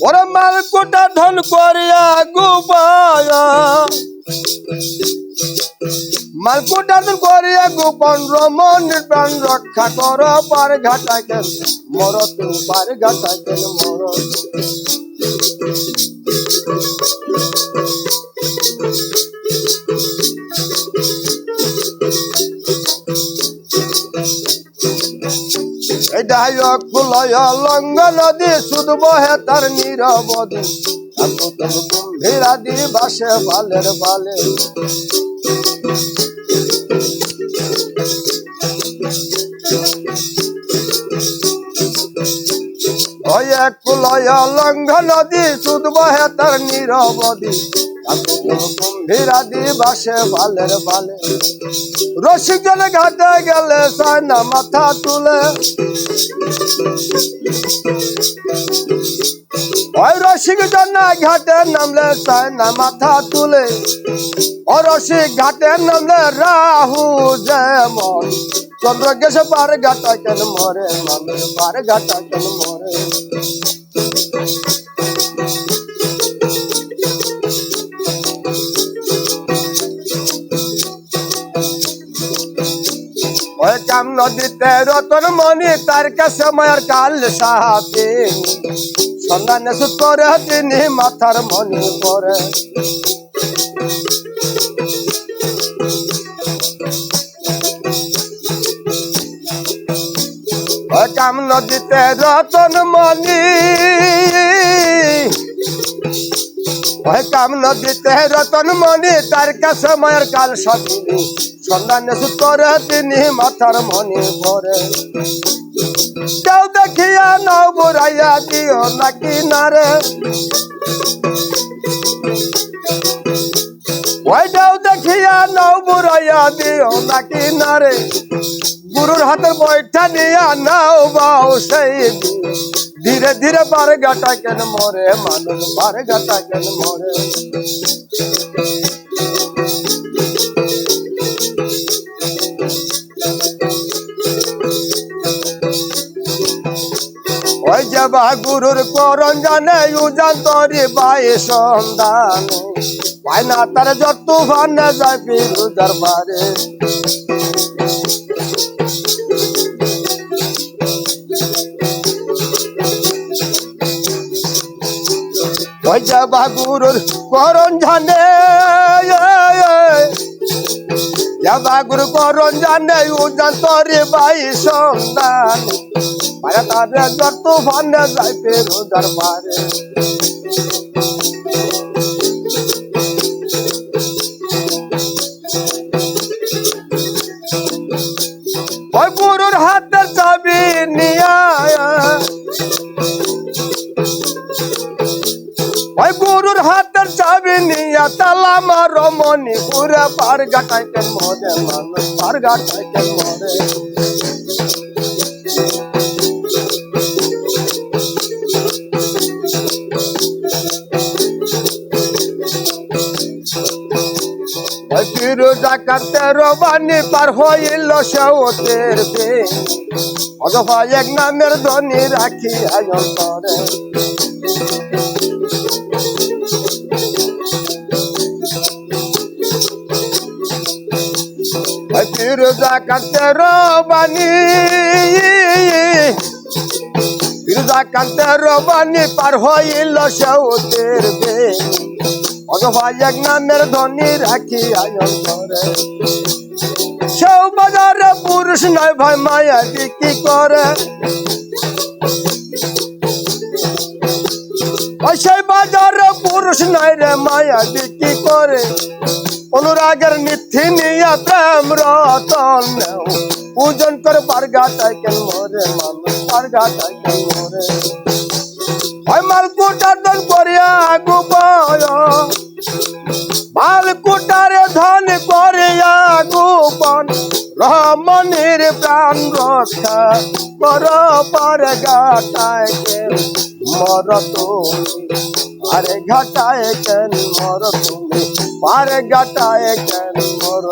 ওরে মালকুটা ধন করিয়া গোপাল মালকুটা ধন করিয়া গোপন রমণীর প্রাণ রক্ষা কর, পার ঘাটা কেন? মর তু, পার ঘাটা কেন মর এটা ফুলয় লঙ্গ নদী শুধু বহে তার নিরবধি। গম্ভীরাদি বাসে বালের বালে। এক কুলয় লঙ্ঘ নদী শুধু বহে তার নিরবধি। গম্ভীরাদি বাসে বালের বালে। রসিকজন ঘাটে গেলে সায়না মাথা তুলে। ওই রসিক জন্না ঘাটে নামলে সায়না মাথা তুলে। ও রসিক ঘাটে নামলে রাহু যেমন। চন্দ্র গেছে পার ঘাটা কেন মরে? মানুষ পার ঘাটা কেন মরে? ওই কাম নদীতে রতন মণি তার কাছে মায়ের কাল সাহাতে সন্ধানে সুতরে তিনি মাথার পরে। ওই কাম নদীতে রতন ওই কাম নদীতে রতন মণি তার কাছে মায়ের কাল সাথী সন্ধানে সুতরে তিনি মাথার মনে পরে কেউ দেখিয়া নাও বুড়াইয়া দিও নাকি নারে ওইটাও দেখিয়া নাও বুড়াইয়া দিও নাকি নারে গুরুর হাতে বৈঠা নিয়া নাও বাও সেই ধীরে ধীরে পারে গাটা কেন মরে, মানুষ পারে গাটা কেন মরে? ওই যে বা গুরুর করণ জানে উজান বাই সন্ধান। পায় না, তার যত ভানে যায় পিরু দরবারে। ওই যে বা গুরুর করণ জানে গুরু করণ জানে উজান তরি বাই সন্ধান পায় তারে যত ভানে যায় পিরু দরবারে তালা মার মনি পুরে পার গাটাই কেন মরে মানুষ পার গাটাই কেন মরে ফিরোজা কাটতে পার হইল এক নামের ধ্বনি রাখি ওই ফিরোজা কাটতে রবানি। ফিরোজা কাটতে রবানি পার হইল সেওতের পে অথবা এক নামের ধ্বনি রাখি অন্তরে। সেও বাজারে পুরুষ নয় ভাই মায়া বিক্রি করে। সেই বাজারে নয় রে মায়া বিক্রি করে? অনুরাগের নিথি নিয়া প্রেম রতন পূজন করে পারগাটাই কেন মরে মানুষ পারগাটাই কেন মরে ওই মালকুটার দন করিয়া গোপাল মালকুটারে ধন করিয়া গোপন রমণীর প্রাণ রক্ষা কর পার গাটায় কেন? মর তুমি। আরে ঘাটায় কেন মর তুমি? পার ঘাটায় কেন মর?